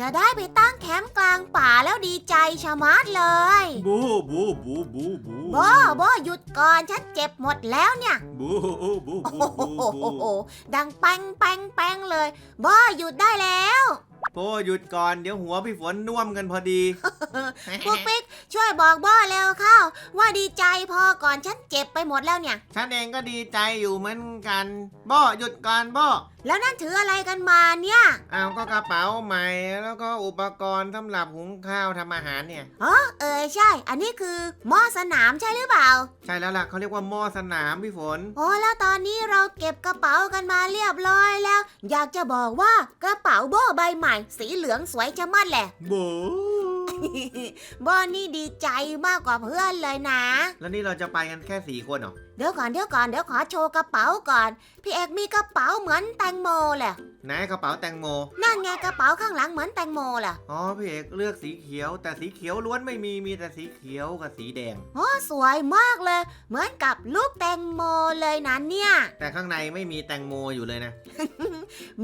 จะได้ไปตั้งแคมป์กลางป่าแล้วดีใจชะมัดเลย บูบูบูบูบูโบโบหยุดก่อนฉันเจ็บหมดแล้วเนี่ย บูบูบูโอ้บูโหบูบูดังแป้งแป้งแป้งเลยโบหยุดได้แล้ว โบหยุดก่อนเดี๋ยวหัวพี่ฝนน่วมกันพอดีพวกปิ๊กช่วยบอกโบเร็วเข้าว่าดีใจพอก่อนฉันเจ็บไปหมดแล้วเนี่ย ฉันเองก็ดีใจอยู่เหมือนกันโบหยุดก่อนโบแล้วนั่นถืออะไรกันมาเนี่ยเอาก็กระเป๋าใหม่แล้วก็อุปกรณ์สำหรับหุงข้าวทำอาหารเนี่ยอ๋อเออใช่ อันนี้คือหม้อสนามใช่หรือเปล่า ใช่แล้วล่ะเขาเรียกว่าหม้อสนามพี่ฝนโอ้แล้วตอนนี้เราเก็บกระเป๋ากันมาเรียบร้อยแล้ว อยากจะบอกว่ากระเป๋าโบใบใหม่สีเหลืองสวยชะมัดแหละ โบโบนี่ดีใจมากกว่าเพื่อนเลยนะ แล้วนี่เราจะไปกันแค่สี่คนเหรอ เดี๋ยวก่อนเดี๋ยวก่อนเดี๋ยวขอโชว์กระเป๋าก่อน พี่เอกมีกระเป๋าเหมือนแตงโมแหละไหนกระเป๋าแตงโม นั่นไงกระเป๋าข้างหลังเหมือนแตงโมแหละอ๋อพี่เอกเลือกสีเขียว แต่สีเขียวล้วนไม่มีมีแต่สีเขียวกับสีแดงโอ้สวยมากเลย เหมือนกับลูกแตงโมเลยนะเนี่ย แต่ข้างในไม่มีแตงโมอยู่เลยนะ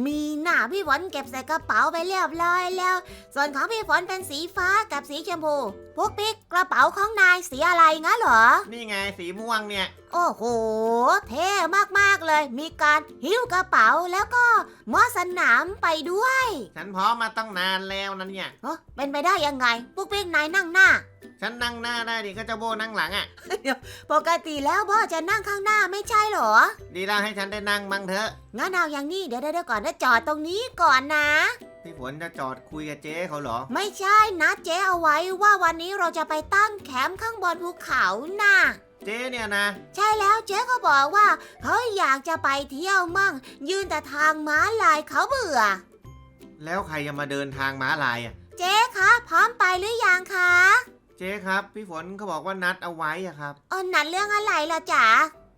มีหน้าพี่ฝนเก็บใส่กระเป๋าไปเรียบร้อยแล้ว ส่วนของพี่ฝนเป็นสีฟ้ากับสีชมพูพวกปิ๊กกระเป๋าของนายสีอะไรงั้นเหรอนี่ไงสีม่วงเนี่ย โอ้โห เท่มากๆเลย มีการหิ้วกระเป๋าแล้วก็หมอสนามไปด้วย ฉันพร้อมมาตั้งนานแล้วนะเนี่ย เอ้อเป็นไปได้ยังไงพวกปิ๊กนายนั่งหน้า ฉันนั่งหน้าได้ดิก็เจะโบนั่งหลังอะ่ะ ปกติแล้วพ่อจะนั่งข้างหน้าไม่ใช่เหรอ ดีแล้วให้ฉันได้นั่งบ้างเถอะงั้นเอาอย่างนี้เดี๋ยวเดี๋ยวก่อนนะจอดตรงนี้ก่อนนะ พี่ฝนจะจอดคุยกับเจ๊เขาเหรอ ไม่ใช่นะเจ๊เอาไว้ว่าวันนี้เราจะไปตั้งแคมป์ข้างบนภูเขาน่ะ เจ๊เนี่ยนะ ใช่แล้วเจ๊ก็บอกว่าเขาอยากจะไปเที่ยวมั่ง ยืนแต่ทางม้าลายเขาเบื่อ แล้วใครจะมาเดินทางม้าลายอะ่ะ เจ๊คะพร้อมไปหรือยังคะ เจ๊ครับ พี่ฝนเขาบอกว่านัดเอาไว้อะครับ เออนัดเรื่องอะไรล่ะจ๊ะ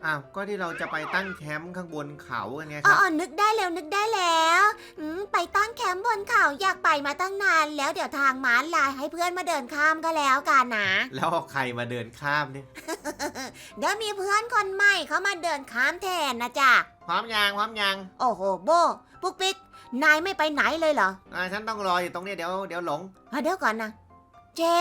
อ้าวก็ที่เราจะไปตั้งแคมป์ข้างบนเขากันไงอ๋คอรับอ๋อนึกได้แล้วนึกได้แล้วอืมไปตั้งแคมป์บนเขาอยากไปมาตั้งนาน แล้วเดี๋ยวทางม้าลายให้เพื่อนมาเดินข้ามก็แล้วกันนะ แล้วเอาใครมาเดินข้ามเนี่ยเดี๋ยวมีเพื่อนคนใหม่เขามาเดินข้ามแทนนะจ๊ะ พร้อมยังพร้อมยังโอ้โหโบปุ๊กปิ๊กนายไม่ไปไหนเลยเหรออ่าฉันต้องรออยู่ตรงนี้เดี๋ยวเดี๋ยวหลง อะเดี๋ยวก่อนนะเจ๊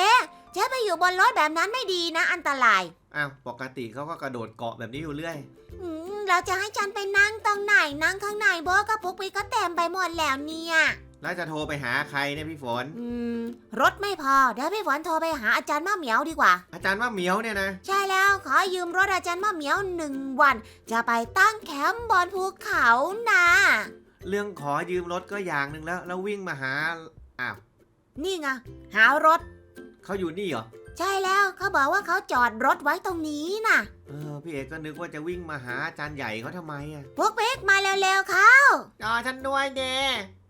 เจ๊ไปอยู่บนรถแบบนั้นไม่ดีนะ อันตรายอ้าวปกติเขาก็กระโดดเกาะแบบนี้อยู่เรื่อย อืมเราจะให้ฉันไปนั่งตรงไหนนั่งข้างในโบกับปุ๊กปิ๊กก็เต็มไปหมดแล้วเนี่ยแล้วจะโทรไปหาใครเนี่ยพี่ฝน อืมรถไม่พอเดี๋ยวพี่ฝนโทรไปหาอาจารย์มะเหมียวดีกว่า อาจารย์ว่าเหมียวเนี่ยนะ ใช่แล้วขอยืมรถอาจารย์มะเหมียวหนึ่งวัน จะไปตั้งแคมป์บนภูเขานะเรื่องขอยืมรถก็อย่างหนึ่งแล้ว แล้ววิ่งมาหาอ้าวนี่ไงหารถ เขาอยู่นี่เหรอ ใช่แล้วเขาบอกว่าเขาจอดรถไว้ตรงนี้น่ะ เออ พี่เอกก็นึกว่าจะวิ่งมาหาอาจารย์ใหญ่เขาทำไมอะพวกปิ๊กมาเร็วๆค่ะจอฉันด้วยเด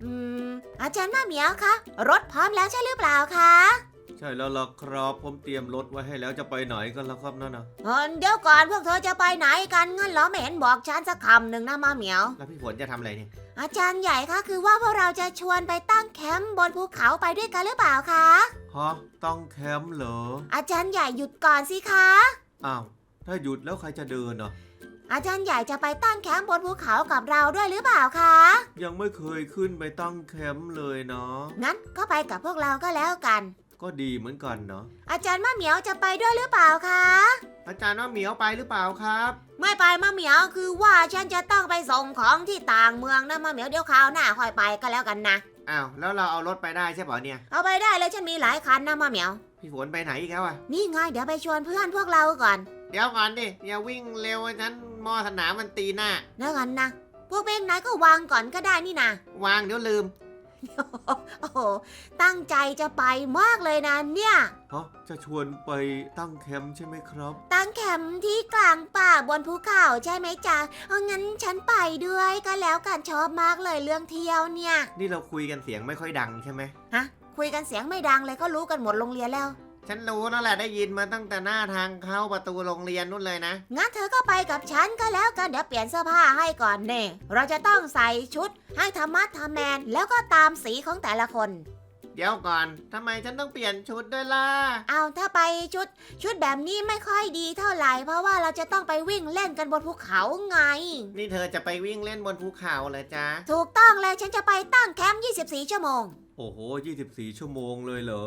อืม อาจารย์มะเหมียวคะรถพร้อมแล้วใช่หรือเปล่าคะใช่แล้วล่ะครับผมเตรียมรถไว้ให้แล้วจะไปไหนกันแล้วครับนั่นนะเออเดี๋ยวก่อนพวกเธอจะไปไหนกันงั้นเหรอไม่เห็นบอกฉันสักคำหนึ่งนะมะเหมียว แล้วพี่ฝนจะทำอะไรเนี่ยอาจารย์ใหญ่คะคือว่าพวกเราจะชวนไปตั้งแคมป์บนภูเขาไปด้วยกันหรือเปล่าคะ ฮะต้องแคมป์เหรอ อาจารย์ใหญ่หยุดก่อนสิคะ อ้าว ถ้าหยุดแล้วใครจะเดินอะ อาจารย์ใหญ่จะไปตั้งแคมป์บนภูเขากับเราด้วยหรือเปล่าคะ ยังไม่เคยขึ้นไปตั้งแคมป์เลยเนาะ งั้นก็ไปกับพวกเราก็แล้วกัน ก็ดีเหมือนกันเนาะ อาจารย์มะเหมียวจะไปด้วยหรือเปล่าคะ อาจารย์ว่าเหมียวไปหรือเปล่าครับ ไม่ไปมะเหมียวคือว่าฉันจะต้องไปส่งของที่ต่างเมืองนะมะเหมียวเดี๋ยวคราวหน้าค่อยไปก็แล้วกันนะ อ้าวแล้วเราเอารถไปได้ใช่เปล่าเนี่ย เอาไปได้เลยฉันมีหลายคันนะมะเหมียว พี่ฝนไปไหนอีกแล้วอะ นี่ไงเดี๋ยวไปชวนเพื่อนพวกเราก่อนเดี๋ยวก่อนดิอย่าวิ่งเร็วฉันมอสนามมันตีหน้า เดี๋ยวก่อนนะ พวกเบงนายก็วางก่อนก็ได้นี่นะวางเดี๋ยวลืม โอ้โหตั้งใจจะไปมากเลยนะเนี่ย ฮะจะชวนไปตั้งแคมป์ใช่ไหมครับ ตั้งแคมป์ที่กลางป่าบนภูเขาใช่ไหมจ๊ะเอางั้นฉันไปด้วยก็แล้วกันชอบมากเลยเรื่องเที่ยวเนี่ย นี่เราคุยกันเสียงไม่ค่อยดังใช่ไหม ฮะ คุยกันเสียงไม่ดังเลยก็รู้กันหมดโรงเรียนแล้ว ฉันรู้แล้วแหละได้ยินมาตั้งแต่หน้าทางเข้าประตูโรงเรียนนู่นเลยนะ งั้นเธอก็ไปกับฉันก็แล้วกันเดี๋ยวเปลี่ยนเสื้อผ้าให้ก่อนเน่เราจะต้องใส่ชุดให้ธรรมะธรรมแมนแล้วก็ตามสีของแต่ละคน เดี๋ยวก่อนทำไมฉันต้องเปลี่ยนชุดด้วยล่ะ เอาถ้าไปชุด ชุดแบบนี้ไม่ค่อยดีเท่าไหร่เพราะว่าเราจะต้องไปวิ่งเล่นกันบนภูเขาไง นี่เธอจะไปวิ่งเล่นบนภูเขาเหรอจ๊ะ ถูกต้องเลยฉันจะไปตั้งแคมป์24 ชั่วโมง โอ้โห 24 ชั่วโมงเลยเหรอ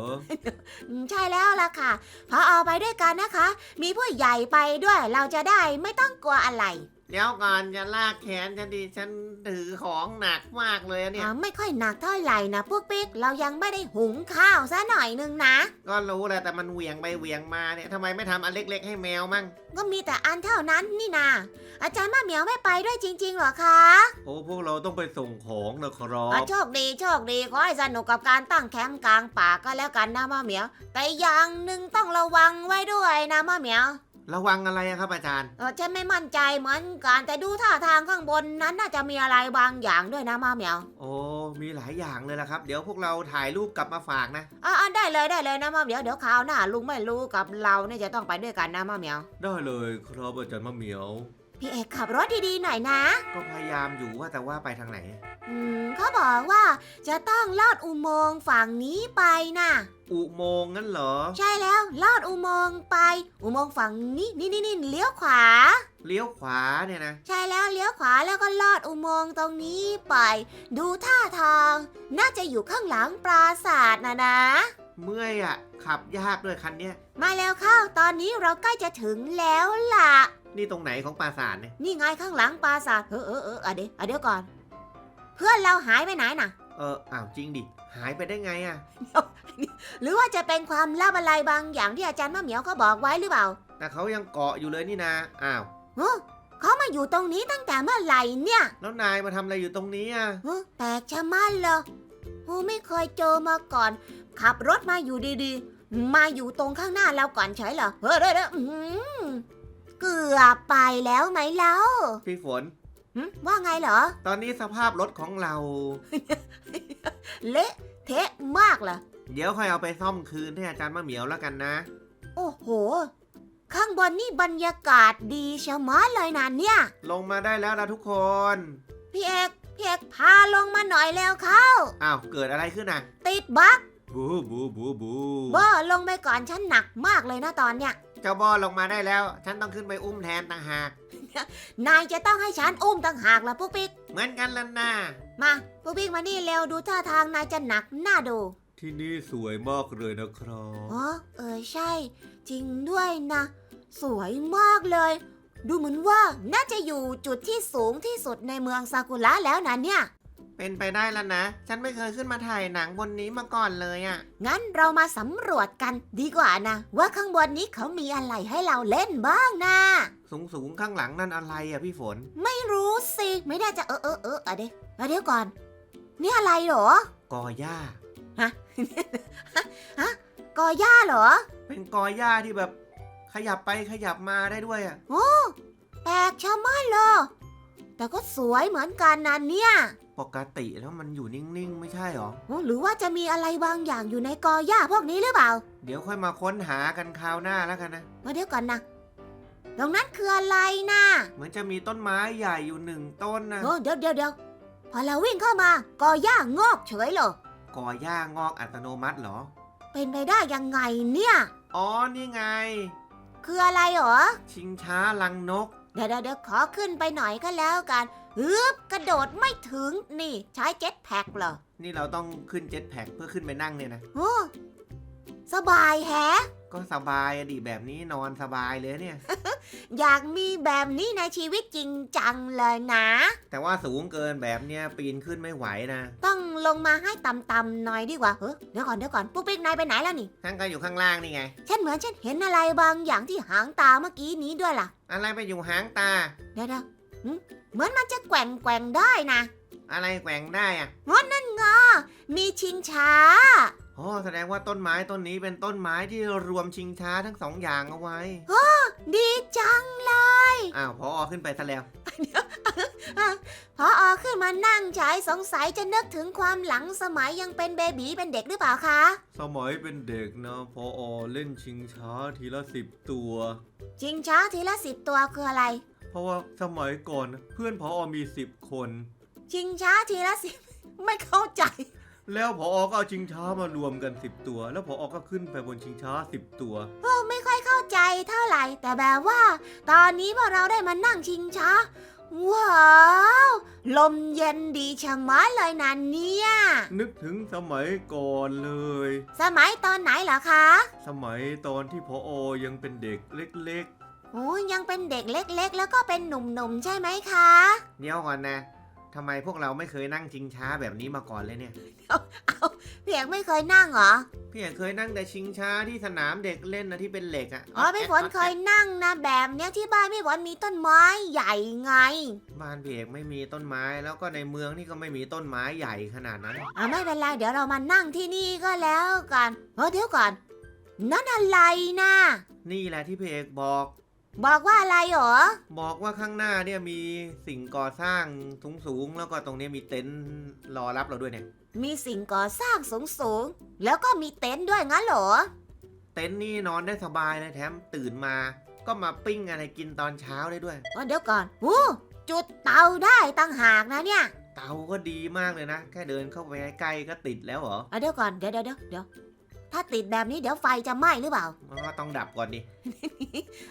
อืมใช่แล้วล่ะค่ะพอเอาไปด้วยกันนะคะ มีผู้ใหญ่ไปด้วยเราจะได้ไม่ต้องกลัวอะไร เดี๋ยวก่อนจะลากแขนฉันดีฉันถือของหนักมากเลยอะเนี่ย อ่าไม่ค่อยหนักเท่าไหร่นะพวกปิ๊กเรายังไม่ได้หุงข้าวซะหน่อยนึงนะ ก็รู้แหละแต่มันเหวี่ยงไปเหวี่ยงมาเนี่ยทำไมไม่ทำอันเล็ก ๆ ให้แมวมั่ง ก็มีแต่อันเท่านั้นนี่นาอาจารย์มะเหมียวไม่ไปด้วยจริง ๆเหรอคะโอ้พวกเราต้องไปส่งของนะครัอะบโชคดีโชคดีขอให้สนุกกับการตั้งแคมป์กลางป่าก็แล้วกันนะมะเหมียว แต่อย่างหนึ่งต้องระวังไว้ด้วยนะมะเหมียว ระวังอะไรอะครับอาจารย์ เออฉันไม่มั่นใจเหมือนกันแต่ดูท่าทางข้างบนนั้นน่าจะมีอะไรบางอย่างด้วยนะมะเหมียวโอ้มีหลายอย่างเลยละครับ เดี๋ยวพวกเราถ่ายรูปกลับมาฝากนะ อ่าได้เลยได้เลยนะมะเหมียวเดี๋ยวคราวหน้าลุงไม่รู้กับเราเนี่ยจะต้องไปด้วยกันนะมะเหมียว ได้เลยครับอาจารย์มะเหมียว พี่เอกขับรถดีๆหน่อยนะ ก็พยายามอยู่ว่าแต่ว่าไปทางไหน อืมเขาบอกว่าจะต้องลอดอุโมงค์ฝั่งนี้ไปนะอุโมงค์งั้นเหรอ ใช่แล้วลอดอุโมงค์ไป อุโมงค์ฝั่งนี้นี่นี่นี่เลี้ยวขวา เลี้ยวขวาเนี่ยนะ ใช่แล้วเลี้ยวขวาแล้วก็ลอดอุโมงค์ตรงนี้ไป ดูท่าทาง น่าจะอยู่ข้างหลังปราสาทนะนะ เมื่อยอะขับยากด้วยคันเนี้ย มาแล้วเข้าตอนนี้เราใกล้จะถึงแล้วล่ะ นี่ตรงไหนของปราสาทเนี่ย นี่ไงข้างหลังปราสาทเออเออเอออะเดี๋ยวอะเดี๋ยวก่อน เพื่อนเราหายไปไหนน่ะ เอออ้าวจริงดิ หายไปได้ไงอะหรือว่าจะเป็นความลับอะไรบางอย่างที่อาจารย์มะเหมียวเขาบอกไว้หรือเปล่าแต่เขายังเกาะอยู่เลยนี่นะอ้าวเฮ้อเขามาอยู่ตรงนี้ตั้งแต่เมื่อไหร่เนี่ยแล้วนายมาทำอะไรอยู่ตรงนี้อะเฮ้อแปลกชะมัดเลยโอ้ไม่เคยเจอมาก่อน ขับรถมาอยู่ดีๆ มาอยู่ตรงข้างหน้าเราก่อนเฉยเหรอเฮ้ยเด้อเด้ออื้อหือเกือบไปแล้วไหมเล่า พี่ฝนหึ ว่าไงเหรอ ตอนนี้สภาพรถของเรา เละเทะมากเหรอ เดี๋ยวค่อยเอาไปซ่อมคืนให้อาจารย์มะเหมียวแล้วกันนะ โอ้โห ข้างบนนี่บรรยากาศดีชะมัดเลยนะเนี่ย ลงมาได้แล้วนะทุกคน พี่เอกพี่เอกพาลงมาหน่อยแล้วเข้า อ้าว เกิดอะไรขึ้นอะ ติดบั๊กบูบูบูบูเบอร์ลงไปก่อนฉันหนักมากเลยนะตอนเนี้ย เจ้าบอลงมาได้แล้ว ฉันต้องขึ้นไปอุ้มแทนต่างหาก นายจะต้องให้ฉันอุ้มต่างหากละพวกปิ๊ก เหมือนกันแล้วนะ มาพวกปิ๊กมานี่เร็วดูท่าทางนายจะหนักหน้าดูที่นี่สวยมากเลยนะครับอ๋อเออใช่ จริงด้วยนะ สวยมากเลย ดูเหมือนว่าน่าจะอยู่จุดที่สูงที่สุดในเมืองซากุระแล้วนะเนี่ย เป็นไปได้แล้วนะ ฉันไม่เคยขึ้นมาถ่ายหนังบนนี้มาก่อนเลยอะ่ะ งั้นเรามาสำรวจกันดีกว่านะ ว่าข้างบนนี้เขามีอะไรให้เราเล่นบ้างนะ สูงสูงๆข้างหลังนั่นอะไรอะ่ะพี่ฝน ไม่รู้สิ ไม่ได้จะเออเออเอออะเดี๋ยวอะเดี๋ยวก่อน นี่อะไรเหรอกอหญ้ากอหญ้าเหรอ เป็นกอหญ้าที่แบบขยับไปขยับมาได้ด้วยอะ่ะแปลกชะมัดเลย แต่ก็สวยเหมือนกันนะเนี่ยปกติแล้วมันอยู่นิ่งๆ ไม่ใช่หรอโอ้หรือว่าจะมีอะไรบางอย่างอยู่ในกอหญ้าพวกนี้หรือเปล่า เดี๋ยวค่อยมาค้นหากันคราวหน้าแล้วกันนะมาเดี๋ยวก่อนนะ ตรงนั้นคืออะไรนะเหมือนจะมีต้นไม้ใหญ่อยู่หนึ่งต้นนะโอ้เดี๋ยวเดี๋ยวเดี๋ยวพอเราวิ่งเข้ามากอหญ้างอกเฉยเลย กอหญ้างอกอัตโนมัติเหรอ เป็นไปได้ยังไงเนี่ย อ๋อ นี่ไง คืออะไรเหรอ ชิงช้าลังนก เดี๋ยวเดี๋ยวเดี๋ยวขอขึ้นไปหน่อยก็แล้วกันฮึบกระโดดไม่ถึงนี่ใช้เจ็ตแพ็กเหรอ นี่เราต้องขึ้นเจ็ตแพ็คเพื่อขึ้นไปนั่งเนี่ยนะโอ้สบายแฮะ ก็สบายอะดิแบบนี้นอนสบายเลยเนี่ย อยากมีแบบนี้ในชีวิตจริงจังเลยนะ แต่ว่าสูงเกินแบบเนี้ยปีนขึ้นไม่ไหวนะ ต้องลงมาให้ต่ำๆหน่อยดีกว่าเฮ้ยเดี๋ยวก่อนเดี๋ยวก่อนปุ๊กปิ๊กนายไปไหนแล้วนี่ทั้งก็อยู่ข้างล่างนี่ไง ฉันเหมือนฉันเห็นอะไรบางอย่างที่หางตาเมื่อกี้นี้ด้วยล่ะ อะไรไปอยู่หางตา เดี๋ยวเดี๋ยวหึเหมือนมันจะแกว่งแกว่งได้นะอะไรแกว่งได้อะนั่นงอมีชิงช้า โอ้แสดงว่าต้นไม้ต้นนี้เป็นต้นไม้ที่รวมชิงช้าทั้งสองอย่างเอาไว้ ดีจังเลย อ้าวพออขึ้นไปซะแล้วพออขึ้นมานั่งใช้สงสัยจะนึกถึงความหลังสมัยยังเป็นเบบีเป็นเด็กหรือเปล่าคะ สมัยเป็นเด็กนะพออเล่นชิงช้าทีละสิบตัว ชิงช้าทีละสิบตัวคืออะไร เพราะว่าสมัยก่อนเพื่อนพออมีสิบคน ชิงช้าทีละสิบไม่เข้าใจ แล้วพออก็เอาชิงช้ามารวมกันสิบตัว แล้วพออก็ขึ้นไปบนชิงช้าสิบตัวโอ้ไม่ค่อยเข้าใจเท่าไหร่ แต่แบบว่า ตอนนี้พวกเราได้มานั่งชิงช้า ว้าว ลมเย็นดีชะมัดเลยนะเนี่ย นึกถึงสมัยก่อนเลย สมัยตอนไหนเหรอคะสมัยตอนที่พออยังเป็นเด็กเล็กโอ้ยยังเป็นเด็กเล็ก ๆ แล้วก็เป็นหนุ่มๆใช่ไหมคะ เดี๋ยวก่อนนะ ทำไมพวกเราไม่เคยนั่งชิงช้าแบบนี้มาก่อนเลยเนี่ยเพียงไม่เคยนั่งเหรอ พี่เอกเคยนั่งแต่ชิงช้าที่สนามเด็กเล่นนะที่เป็นเหล็กอะอ๋อพี่ฝนเคยนั่งนะแบบเนี้ยที่บ้านพี่ฝนมีต้นไม้ใหญ่ไงบ้านพี่เอกไม่มีต้นไม้แล้วก็ในเมืองนี่ก็ไม่มีต้นไม้ใหญ่ขนาดนั้น อะไม่เป็นไรเดี๋ยวเรามานั่งที่นี่ก็แล้วกันเออเดี๋ยวก่อน นั่นอะไรนะนี่แหละที่พี่เอกบอก บอกว่าอะไรเหรอ บอกว่าข้างหน้าเนี่ยมีสิ่งก่อสร้างสูงๆแล้วก็ตรงนี้มีเต็นท์รอรับเราด้วยเนี่ย มีสิ่งก่อสร้างสูงๆแล้วก็มีเต็นท์ด้วยงั้นเหรอ เต็นท์นี่นอนได้สบายเลยแถมตื่นมา ก็มาปิ้งอะไรกินตอนเช้าได้ด้วยเออเดี๋ยวก่อนอู้จุดเตาได้ตั้งหากนะเนี่ยเตาก็ดีมากเลยนะ แค่เดินเข้าไปใกล้ๆก็ติดแล้วเหรอเอาเดี๋ยวก่อน เดี๋ยวเดี๋ยวเดี๋ยวเดี๋ยว ถ้าติดแบบนี้เดี๋ยวไฟจะไหม้หรือเปล่าอ๋อต้องดับก่อนดิ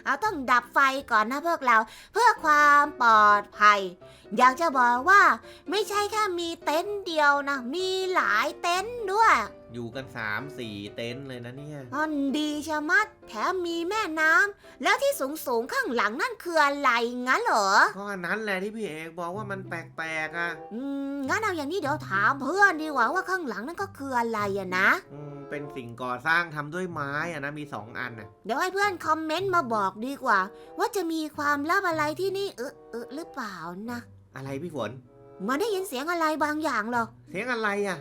เอาต้องดับไฟก่อนนะพวกเรา เพื่อความปลอดภัย อยากจะบอกว่า ไม่ใช่แค่มีเต็นท์เดียวนะ มีหลายเต็นท์ด้วย อยู่กันสามสี่เต็นท์เลยนะเนี่ย อันดีชะมัด แถมมีแม่น้ำแล้วที่สูงสูงๆข้างหลังนั่นคืออะไรงั้นเหรอ ก็อันนั้นแหละที่พี่เอกบอกว่ามันแปลกๆอะอืม งั้นเอาอย่างนี้เดี๋ยวถามเพื่อนดีกว่าว่าข้างหลังนั่นก็คืออะไรอะนะ อืมเป็นสิ่งก่อสร้างทำด้วยไม้อะนะมีสองอันน่ะเดี๋ยวให้เพื่อนคอมเมนต์มาบอกดีกว่า ว่าจะมีความลับอะไรที่นี่เออเออหรือเปล่านะอะไรพี่ฝน เหมันได้ยินเสียงอะไรบางอย่างเหรอ เสียงอะไรอะ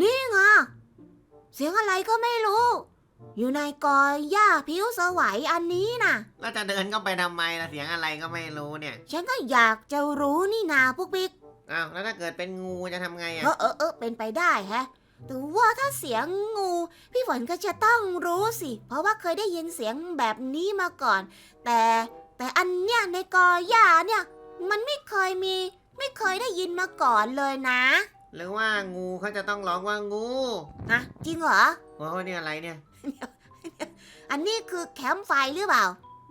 นี่ไงเสียงอะไรก็ไม่รู้ อยู่ในกอหญ้าผิวสวัยอันนี้น่ะ แล้วจะเดินเข้าไปทำไมล่ะเสียงอะไรก็ไม่รู้เนี่ยฉันก็อยากจะรู้นี่นาพวกบิ๊กอ้าวแล้วถ้าเกิดเป็นงูจะทำไงอะเออเออเออเป็นไปได้แฮะแต่ว่าถ้าเสียงงู พี่ฝนก็จะต้องรู้สิ เพราะว่าเคยได้ยินเสียงแบบนี้มาก่อน แต่แต่อันเนี้ยในกอหญ้าเนี่ย มันไม่เคยมี ไม่เคยได้ยินมาก่อนเลยนะ หรือว่างูเขาจะต้องร้องว่างูอะจริงเหรอ โอ้ยนี่อะไรเนี่ย อันนี้คือแคมป์ไฟหรือเปล่า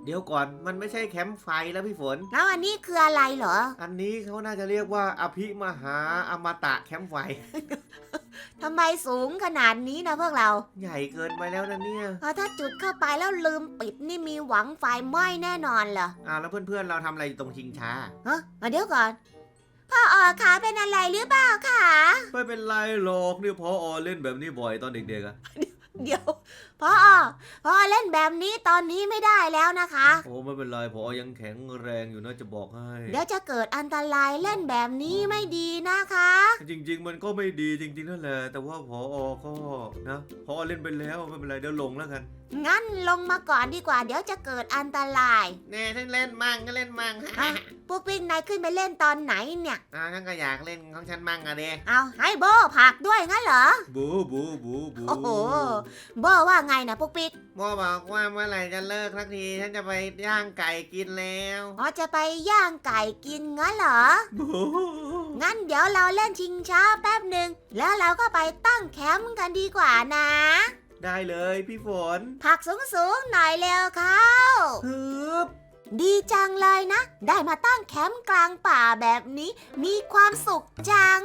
เดี๋ยวก่อนมันไม่ใช่แคมป์ไฟแล้วพี่ฝน แล้วอันนี้คืออะไรเหรออันนี้เขาน่าจะเรียกว่าอภิมหาอมตะแคมป์ไฟ ทำไมสูงขนาดนี้นะพวกเราใหญ่เกินไปแล้วนะเนี่ยเพราะถ้าจุดเข้าไปแล้วลืมปิดนี่มีหวังไฟไหม้แน่นอนเหรออ้าวแล้วเพื่อนๆเราทำอะไรอยู่ตรงชิงช้า ฮะมาเดี๋ยวก่อน พ่อออขาเป็นอะไรหรือเปล่าคะไม่เป็นไรหรอกนี่พออเล่นแบบนี้บ่อยตอนเด็กๆอะเดี๋ยวพ่อพ่อเล่นแบบนี้ตอนนี้ไม่ได้แล้วนะคะ โอ้ไม่เป็นไรพอยังแข็งแรงอยู่นะจะบอกให้ เดี๋ยวจะเกิดอันตรายเล่นแบบนี้ไม่ดีนะคะ จริง ๆ มันก็ไม่ดีจริง ๆนั่นแหละแต่ว่าพออก็นะพอเล่นไปแล้วไม่เป็นไรเดี๋ยวลงแล้วกัน งั้นลงมาก่อนดีกว่า เดี๋ยวจะเกิดอันตรายแน่ถ้าเล่นมั่งก็เล่นมั่งอะพวกปิ๊กนายขึ้นไปเล่นตอนไหนเนี่ย อ่าฉันก็อยากเล่นของฉันมั่งอะเดเอาให้โบผักด้วยงั้นเหรอ บูบูบูบูโอ้โหโบว่าไงนะพวกปิ๊กโมบอกว่าเมื่อไหร่จะเลิกสักที ฉันจะไปย่างไก่กินแล้วอ๋อจะไปย่างไก่กินงั้นเหรอบูงั้นเดี๋ยวเราเล่นชิงช้าแป๊บหนึ่งแล้วเราก็ไปตั้งแคมป์กันดีกว่านะ ได้เลยพี่ฝน ผักสูงๆหน่อยเร็วเข้าฮึบดีจังเลยนะ ได้มาตั้งแคมป์กลางป่าแบบนี้ มีความสุขจัง